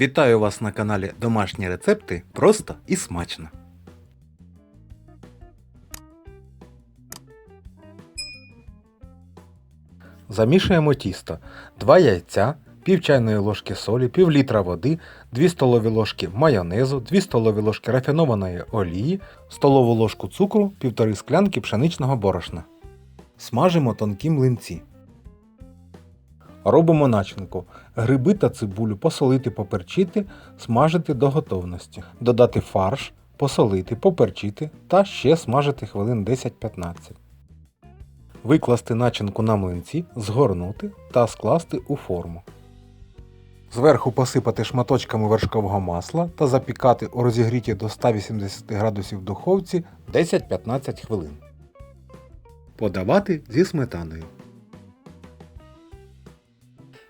Вітаю вас на каналі Домашні рецепти просто і смачно. Замішуємо тісто. 2 яйця, пів чайної ложки солі, пів літра води, 2 столові ложки майонезу, 2 столові ложки рафінованої олії, столову ложку цукру, 1,5 склянки пшеничного борошна. Смажимо тонкі млинці. Робимо начинку. Гриби та цибулю посолити, поперчити, смажити до готовності. Додати фарш, посолити, поперчити та ще смажити хвилин 10-15. Викласти начинку на млинці, згорнути та скласти у форму. Зверху посипати шматочками вершкового масла та запікати у розігріті до 180 градусів духовці 10-15 хвилин. Подавати зі сметаною.